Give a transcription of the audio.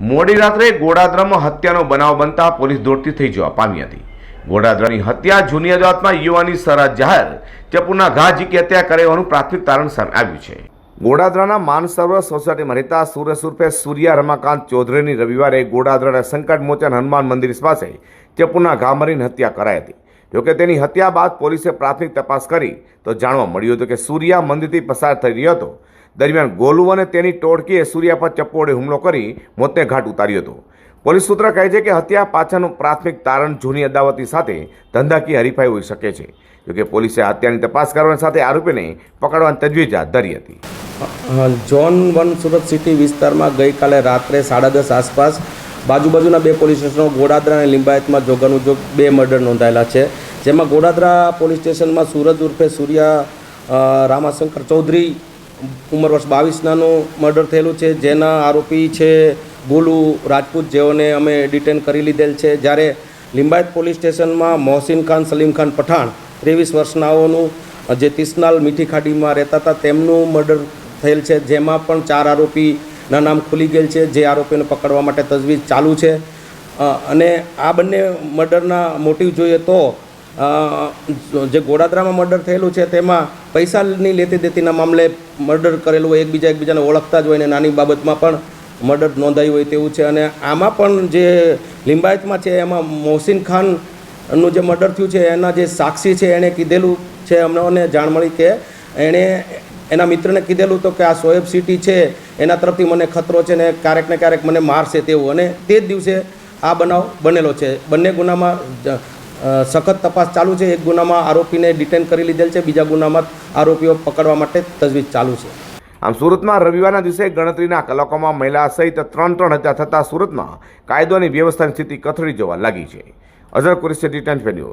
મોડી રાત્રે ગોડાદરામાં હત્યાનો બનાવ બનતા પોલીસ દોડતી થઈ જવા પામી હતી. ગોડાદરાની હત્યા જૂની અદાલતમાં યુવાની સરા જાહેર ચપુના ઘા ઝીકી હત્યા કરે હોવાનું પ્રાથમિક તારણ સામે આવ્યું છે. ગોડાદરાના માનસરોવર સોસાયટીમાં રહેતા સુરેશ ઉર્ફે સૂર્યા રમાકાંત ચૌધરીની રવિવારે ગોડાદરાના સંકટ મોચન હનુમાન મંદિર પાસે ચપુના ઘા મરીને હત્યા કરાઈ હતી. જોકે તેની હત્યા બાદ પોલીસે પ્રાથમિક તપાસ કરી તો જાણવા મળ્યું હતું કે સૂર્યા મંદિરથી પસાર થઈ રહ્યો હતો. દરમિયાન ગોલુ અને તેની ટોળકીએ સૂર્યા પર ચપ્પોડે હુમલો કરી મોતને ઘાટ ઉતાર્યો હતો. પોલીસ સૂત્ર કહે છે કે હત્યા પાછળનું પ્રાથમિક તારણ જૂની અદાવતી સાથે ધંધાકીય હરીફાઈ હોઈ શકે છે. જોકે પોલીસે હત્યાની તપાસ કરવાની સાથે આરોપીને પકડવાની તજવીજ હાથ ધરી હતી. ઝોન વન સુરત સિટી વિસ્તારમાં ગઈકાલે રાત્રે સાડા દસ આસપાસ બાજુ બાજુના બે પોલીસ સ્ટેશનો, ગોડાદરા અને લિંબાયતમાં જોગાનું જોગ બે મર્ડર નોંધાયેલા છે. જેમાં ગોડાદરા પોલીસ સ્ટેશનમાં સુરજ ઉર્ફે સૂર્યા રામાશંકર ચૌધરી ઉંમર વર્ષ બાવીસનાનું મર્ડર થયેલું છે, જેના આરોપી છે ગોલુ રાજપૂત, જેઓને અમે ડિટેન કરી લીધેલ છે. જ્યારે લિંબાયત પોલીસ સ્ટેશનમાં મોહસિન ખાન, સલીમ ખાન પઠાણ ત્રેવીસ વર્ષનાઓનું જે તિસનાલ મીઠી ખાડીમાં રહેતા હતા, તેમનું મર્ડર થયેલ છે. જેમાં પણ ચાર આરોપીના નામ ખુલી ગયેલ છે, જે આરોપીને પકડવા માટે તજવીજ ચાલુ છે. અને આ બંને મર્ડરના મોટિવ જોઈએ તો જે ગોડાદરામાં મર્ડર થયેલું છે, તેમાં પૈસાની લેતી દેતીના મામલે મર્ડર કરેલું હોય, એકબીજા એકબીજાને ઓળખતા જ હોય ને નાની બાબતમાં પણ મર્ડર નોંધાયું હોય તેવું છે. અને આમાં પણ જે લિંબાયતમાં છે, એમાં મોહસિન ખાનનું જે મર્ડર થયું છે, એના જે સાક્ષી છે, એણે કીધેલું છે, અમને જાણ મળી કે એણે એના મિત્રને કીધેલું તો કે આ સોએબ સિટી છે, એના તરફથી મને ખતરો છે ને ક્યારેક ને ક્યારેક મને મારશે તેવું. અને તે જ દિવસે આ બનાવ બનેલો છે. બંને ગુનામાં સખત તપાસ ચાલુ છે. એક ગુનામાં આરોપીને ડિટેન કરી લીધેલ છે. બીજા ગુનામાં આરોપીઓ પકડવા માટે તજવીજ ચાલુ છે. આમ સુરતમાં રવિવારના દિવસે ગણતરીના કલાકોમાં મહિલા સહિત ત્રણ ત્રણ હત્યા થતાં સુરતમાં કાયદો અને વ્યવસ્થાની સ્થિતિ કથળી જવા લાગી છે. Azhar Qureshi return venue